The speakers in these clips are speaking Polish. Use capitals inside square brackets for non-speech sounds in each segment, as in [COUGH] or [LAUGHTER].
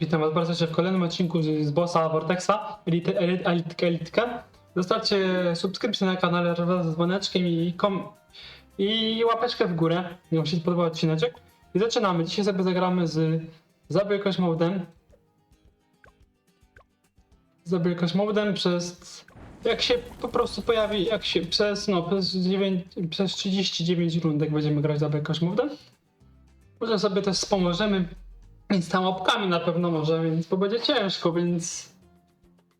Witam was bardzo serdecznie w kolejnym odcinku z, z bossa Vortexa, Elite, Elite, Elitkę, Elitkę. Zostawcie subskrypcję na kanale wraz z dzwoneczkiem i, kom, i łapeczkę w górę, jak się podobał odcineczek. I zaczynamy. Dzisiaj sobie zagramy z Zabójkoś Modem. Zabójkoś Modem przez... Jak się po prostu pojawi, jak się przez, no, przez, 9, przez 39 rundek będziemy grać Zabójkoś Modem. Może sobie też wspomożemy instamopkami na pewno może, więc bo będzie ciężko, więc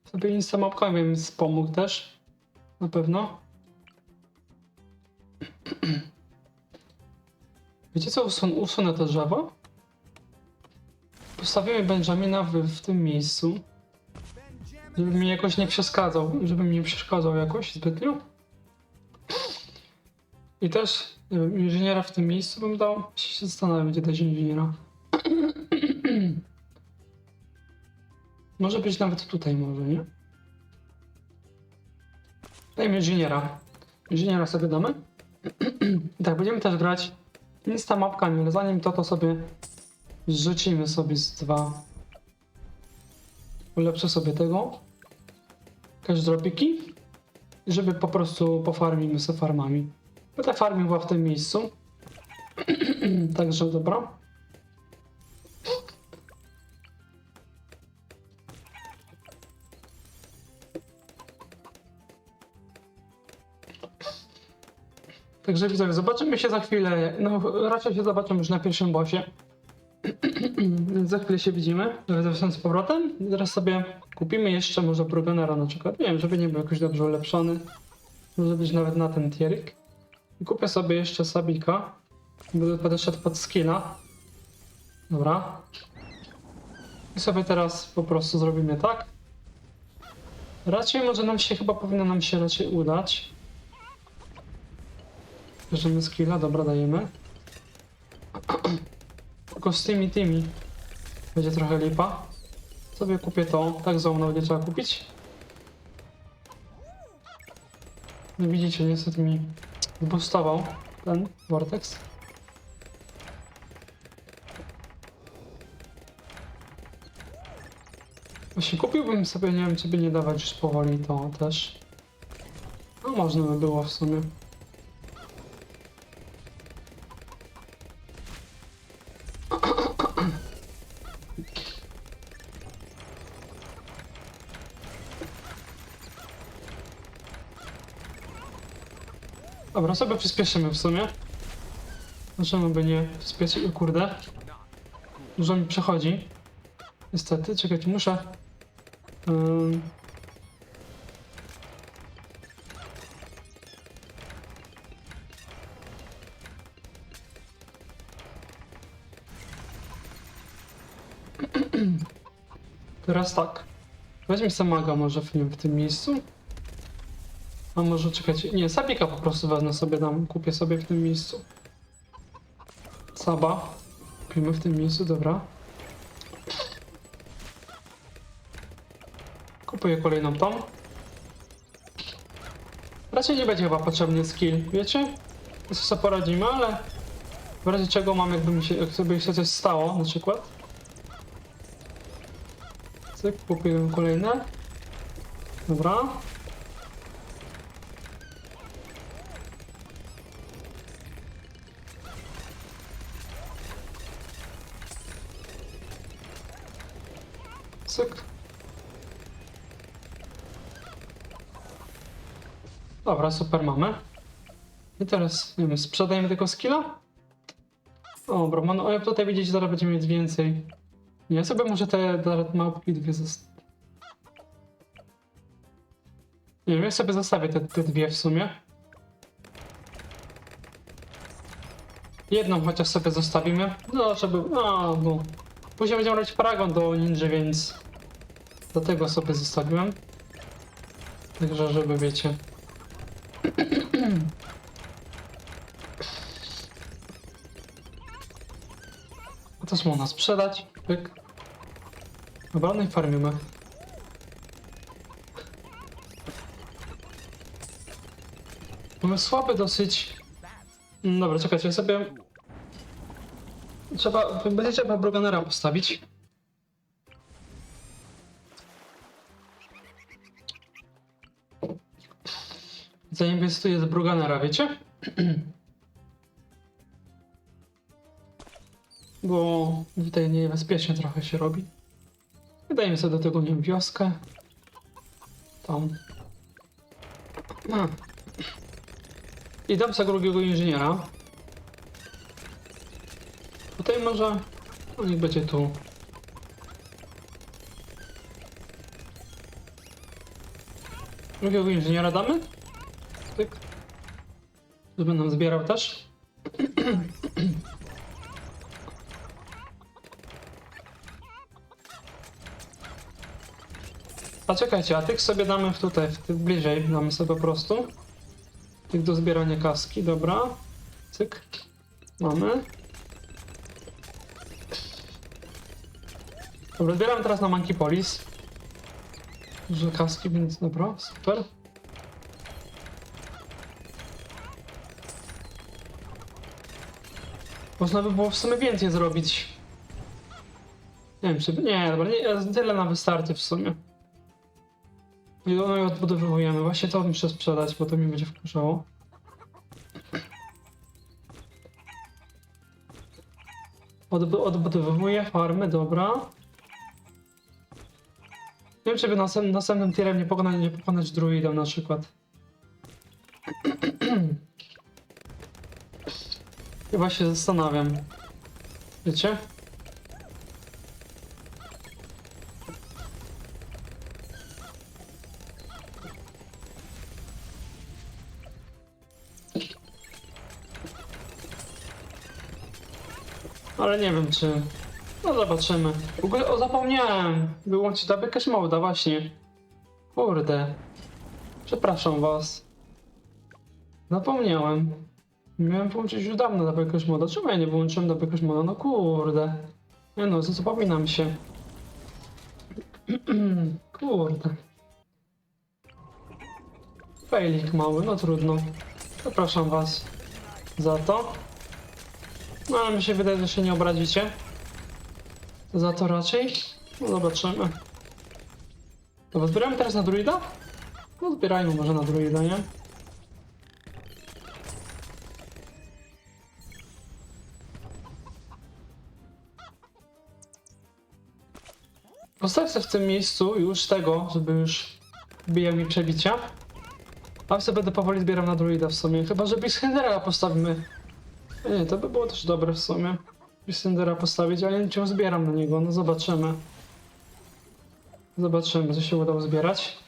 sobie instamopkami bym wspomógł też. Na pewno. [CLEARS THROAT] Wiecie co, usun usunę to drzewo. Postawimy Benjamina w, w tym miejscu. Żeby mi jakoś nie przeszkadzał, żeby mi nie przeszkadzał jakoś zbytnio. I też inżyniera w tym miejscu bym dał. Się zastanawiam, gdzie dać inżyniera. Może być nawet tutaj może, nie? Dajmy inżyniera. Inżyniera sobie damy. I tak, będziemy też grać insta mapkami, ale zanim to, to sobie zrzucimy sobie z dwa. Ulepszę sobie tego. Jakieś dropiki. Żeby po prostu pofarmimy sobie farmami. Będę farmił chyba w tym miejscu. [CLEARS THROAT] Także dobra. Także widzowie, zobaczymy się za chwilę. No, raczej się zobaczymy już na pierwszym bosie. [CLEARS THROAT] Za chwilę się widzimy. Wracam z powrotem. I teraz sobie kupimy jeszcze może Brugenera na przykład. Nie wiem, żeby nie był jakoś dobrze ulepszony. Może być nawet na ten tierik. Kupię sobie jeszcze Sabika. Będę będę szedł pod skilla. Dobra. I sobie teraz po prostu zrobimy tak. Raczej może nam się, chyba powinno nam się raczej udać. Bierzemy skilla, dobra, dajemy. [CLEARS THROAT] Tylko z tymi tymi będzie trochę lipa. Sobie kupię to, tak za mną będzie trzeba kupić. Nie widzicie, niestety mi zboostował ten Vortex. Właśnie kupiłbym sobie, nie wiem, by nie dawać już powoli to też. No można by było w sumie. Dobra, sobie przyspieszymy w sumie. Możemy by nie przyspieszyć, o kurde. Dużo mi przechodzi. Niestety, czekajcie, muszę... Ym... [CLEARS THROAT] Teraz tak. Weźmy Samaga może w, w tym miejscu. A może czekać. Nie, Sabika po prostu wezmę sobie dam. Kupię sobie w tym miejscu. Saba. Kupimy w tym miejscu, dobra. Kupuję kolejną tą. Raczej nie będzie chyba potrzebny skill, wiecie? To sobie poradzimy, ale w razie czego mam jakby mi się, jak sobie się coś stało na przykład. Cyk, kupuję kolejne. Dobra. Cyk. Dobra, super mamy. I teraz, nie wiem, sprzedajemy tego skilla? Dobra, man, o, tutaj widzieć, zaraz będziemy mieć więcej. Ja sobie może te małpki dwie zostawię. Nie wiem, ja sobie zostawię te, te dwie w sumie. Jedną chociaż sobie zostawimy. No, żeby. No, no. Później będziemy robić paragon do ninja, więc. Do tego sobie zostawiłem. Także, żeby wiecie. A to można sprzedać. Pyk. I farmimy. Mamy słaby dosyć. Mm, Dobra, czekajcie, sobie Trzeba, będzie trzeba Bruganera postawić. Zainwestuję z Bruganera, wiecie? [CLEARS THROAT] Bo tutaj niebezpiecznie trochę się robi. Wydajemy sobie do tego, nie wioskę. Tam. I dam sobie drugiego inżyniera. Tutaj może... No niech będzie tu. Drugiego inżyniera damy? Tyk. Tu będę zbierał też. A czekajcie, a tych sobie damy w tutaj, w tych bliżej, damy sobie po prostu. Tych do zbierania kaski, dobra. Cyk. Mamy. Dobra, zbieram teraz na Monkey Polis. Dużo kaski, więc dobra, super. Można by było w sumie więcej zrobić. Nie wiem, czy... Nie, dobra, nie, tyle na wystarczy w sumie. I no i odbudowujemy. Właśnie to muszę sprzedać, bo to mi będzie wkurzało. Odbu odbudowuję farmy, dobra. Nie wiem, czy by następnym, następnym tirem nie pokonać, nie pokonać druidem na przykład. [CLEARS THROAT] Chyba się zastanawiam. Wiecie? Ale nie wiem czy... No zobaczymy. W ogóle o zapomniałem wyłączyć double cache moda właśnie. Kurde. Przepraszam was. Zapomniałem. Miałem włączyć już dawno double cache moda. Czemu ja nie wyłączyłem double cache moda? No kurde. Nie no, zapominam się. [CLEARS THROAT] kurde. Failik mały, no trudno. Przepraszam was za to. No ale mi się wydaje, że się nie obrazicie. Za to raczej. No zobaczymy. Dobra, zbieramy teraz na druida? No zbierajmy może na druida, nie? Postawię sobie w tym miejscu już tego, żeby już bijał mi przebicia. A sobie będę powoli zbierał na druida w sumie. Chyba, że Bishendera postawimy nie, to by było też dobre w sumie. Syndera postawić, ale cię zbieram na niego, no zobaczymy. Zobaczymy, co się udało zbierać.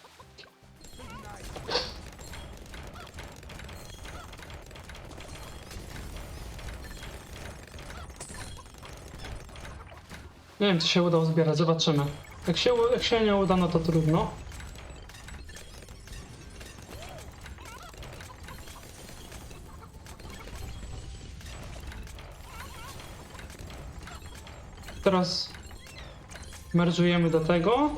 Nie wiem, czy się udało zbierać, zobaczymy. Jak się, jak się nie uda, no to trudno. Teraz merżujemy do tego.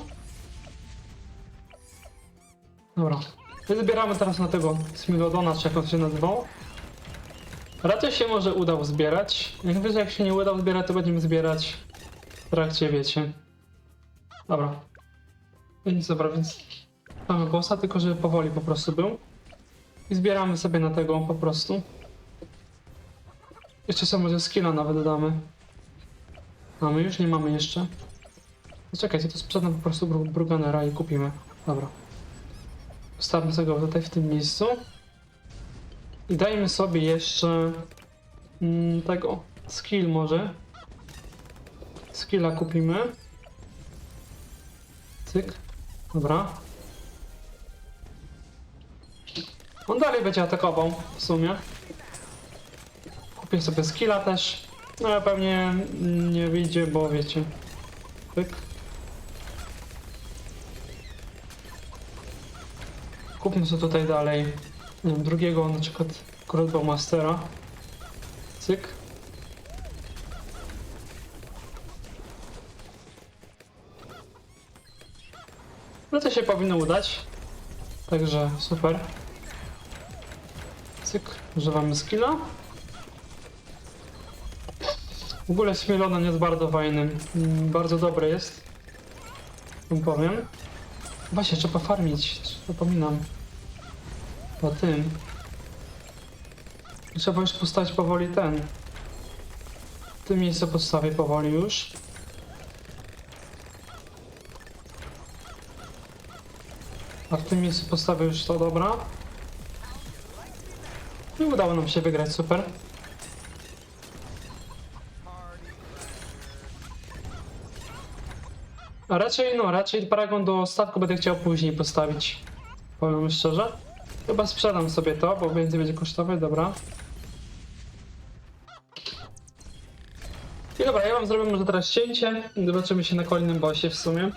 Dobra. My zbieramy teraz na tego Smilodona, czy jak on się nazywał. Raczej się może udał zbierać. Jak wiesz, jak się nie udał zbierać, to będziemy zbierać trakcie, wiecie. Dobra. Więc dobra, więc mamy bossa, tylko żeby powoli po prostu był. I zbieramy sobie na tego po prostu. Jeszcze sobie może skilla nawet damy. Mamy już? Nie mamy jeszcze. No czekajcie, to sprzedam po prostu Bru Bruganera i kupimy. Dobra. Postawmy sobie go tutaj w tym miejscu. I dajmy sobie jeszcze mm, tego skill może. Skilla kupimy. Cyk. Dobra. On dalej będzie atakował w sumie. Kupię sobie skilla też. No ale pewnie nie wyjdzie, bo wiecie. Pyk. Kupmy sobie tutaj dalej nie wiem, drugiego, na przykład Crossbow Mastera. Cyk. Powinno udać. Także super. Cyk, używamy skilla. W ogóle Smielon jest bardzo fajny. Mm, Bardzo dobry jest. Wam powiem. Właśnie, trzeba farmić. Zapominam. Po tym. Trzeba już postawić powoli ten. W tym miejscu postawię powoli już. A w tym miejscu postawię już to, dobra. I udało nam się wygrać, super. A raczej, no, raczej paragon do statku będę chciał później postawić. Powiem szczerze. Chyba sprzedam sobie to, bo więcej będzie kosztować, dobra. I dobra, ja wam zrobię może teraz cięcie. Zobaczymy się na kolejnym bossie w sumie.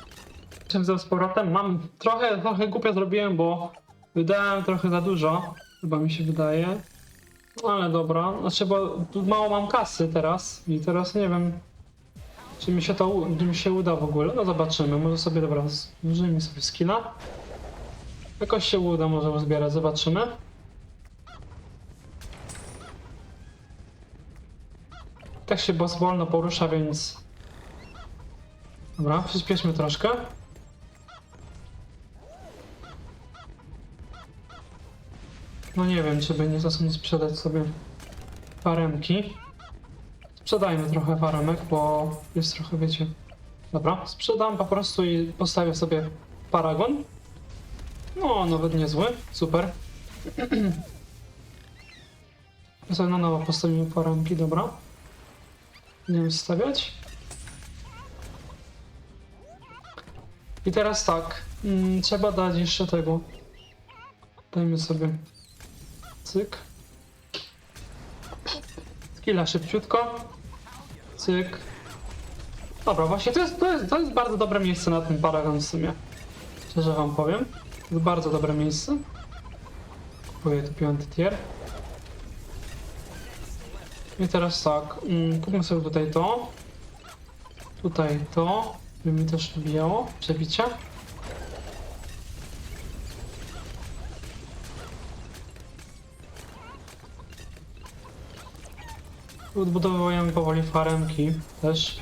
Czym z powrotem? Mam trochę, trochę głupio zrobiłem, bo wydałem trochę za dużo. Chyba mi się wydaje. Ale dobra, znaczy bo mało mam kasy teraz i teraz nie wiem, czy mi się to czy mi się uda w ogóle. No zobaczymy, może sobie dobra, zużyjmy sobie skilla. Jakoś się uda może uzbierać, zobaczymy. Tak się boss wolno porusza, więc... Dobra, przyspieszmy troszkę. No nie wiem, czy będzie czasem sprzedać sobie faremki. Sprzedajmy trochę faremek, bo jest trochę, wiecie... Dobra, sprzedam po prostu i postawię sobie paragon. No, nawet niezły, super. [CLEARS THROAT] sobie na nowo postawimy faremki, dobra. Nie wiem, stawiać. I teraz tak, mm, trzeba dać jeszcze tego. Dajmy sobie cyk. Skilla szybciutko. Cyk. Dobra, właśnie to jest, to jest, to jest bardzo dobre miejsce na ten paragon w sumie. Szczerze wam powiem. To jest bardzo dobre miejsce. Kupuję tu piąty tier. I teraz tak, mm, kupmy sobie tutaj to. Tutaj to. By mi też wbijało. Przebicia. Odbudowujemy powoli faremki też.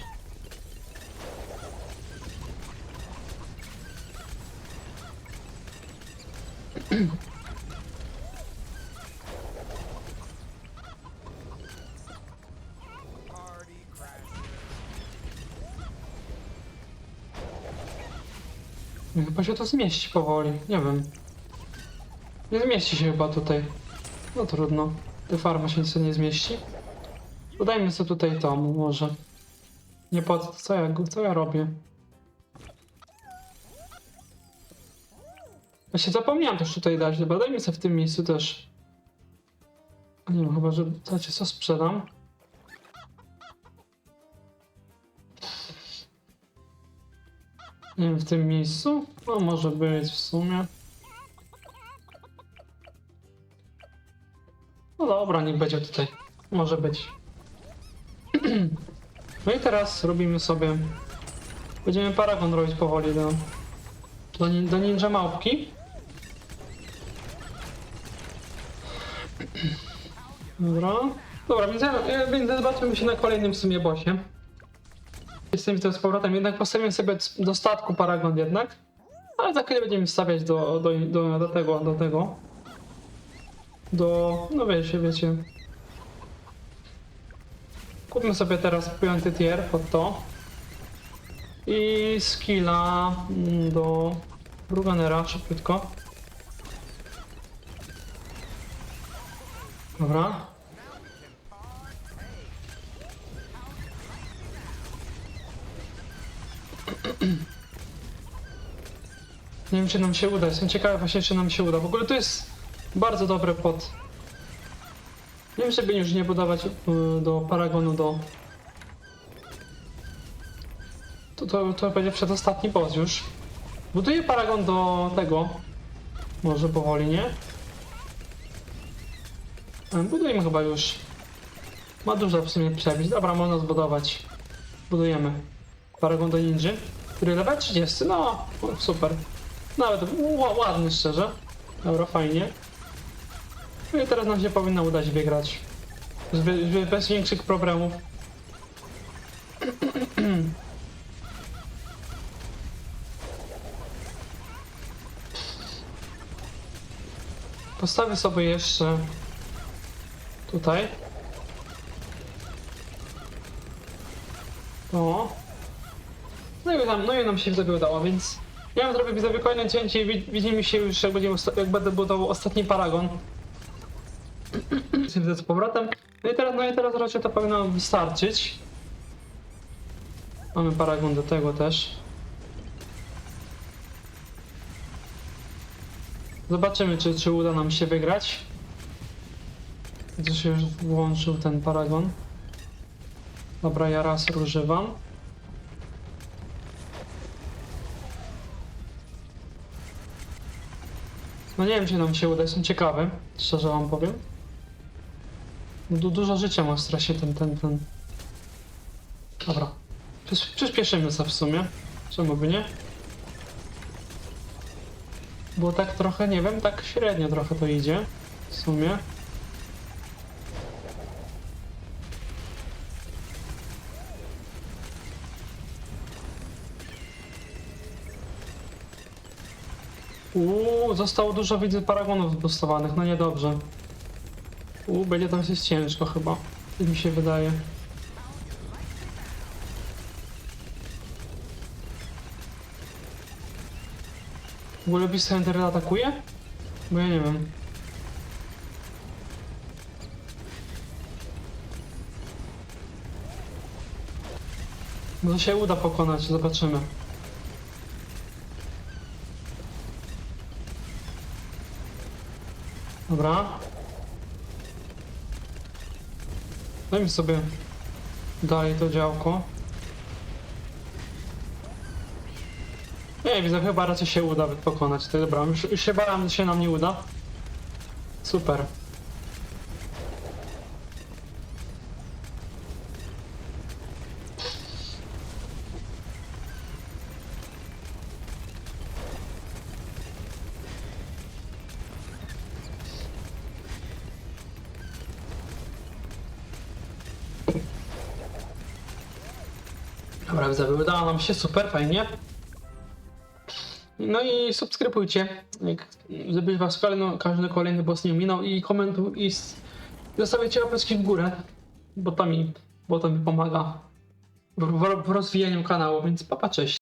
Chyba się to zmieści powoli, nie wiem. Nie zmieści się chyba tutaj. No trudno. Te farma się nie zmieści. Dodajmy sobie tutaj to, może. Nie po co, ja, co ja robię? Się zapomniałem też tutaj dać, dobra, dajmy sobie w tym miejscu też. Nie wiem, chyba, że, znaczy co sprzedam? Nie wiem, w tym miejscu? No może być w sumie. No dobra, niech będzie tutaj. Może być. No i teraz robimy sobie... Będziemy paragon robić powoli do, do, nin- do ninja małpki. Dobra. Dobra, więc, ja- więc zobaczymy się na kolejnym w sumie bossie. Jestem widzę z powrotem, jednak postawiłem sobie do statku paragon jednak. Ale za chwilę będziemy wstawiać do, do, do, do tego, do tego. Do, no wiecie, wiecie. Kupmy sobie teraz piąty tier pod to. I skilla mm, do Bruganera szybciutko. Dobra. [CLEARS THROAT] Nie wiem, czy nam się uda. Jestem ciekawy właśnie, czy nam się uda. W ogóle to jest bardzo dobre pod... Nie wiem, żeby już nie budować y, do Paragonu do... To, to, to będzie przedostatni boss już. Buduję Paragon do tego. Może powoli, nie? E, Budujemy chyba już. Ma dużo w sumie przebić. Dobra, można zbudować. Budujemy. Paragon do ninży. Który level 30. No, super. Nawet ła- ładny szczerze. Dobra, fajnie. No i teraz nam się powinno udać wygrać. Bez, bez większych problemów. [CLEARS THROAT] Postawię sobie jeszcze tutaj. O. No i, nam, no i nam się widzowie udało, więc ja bym zrobił widzowie kolejne cięcie i wi- widzimy się już jak, będzie, osta- jak będę budował ostatni paragon. Widzę z powrotem. No i teraz, no i teraz raczej to powinno wystarczyć. Mamy paragon do tego też. Zobaczymy, czy, czy uda nam się wygrać. Gdzie się już włączył ten paragon. Dobra, ja raz używam. No nie wiem, czy nam się uda, jestem ciekawy, szczerze wam powiem. Du dużo życia ma w stresie ten, ten, ten. Dobra. Przys przyspieszymy sobie w sumie. Czemu by nie? Bo tak trochę, nie wiem, tak średnio trochę to idzie. W sumie. Uuu, zostało dużo widzę paragonów zbustowanych, no niedobrze. Uuu, będzie to dosyć ciężko chyba. Tak mi się wydaje. W ogóle Beast Hunter atakuje? Bo ja nie wiem. Może się uda pokonać, zobaczymy. Dobra. Dajmy sobie dalej to działko. Nie, widzę, chyba raczej się uda pokonać. To dobra, już, już się bałem, że się nam nie uda. Super. Dobra, udało nam się, super, fajnie. No i subskrybujcie, żeby was kolejno, każdy kolejny boss nie minął i komentuj i zostawiajcie łapeczki w górę, bo to mi, bo to mi pomaga w, w, w rozwijaniu kanału, więc papa, cześć.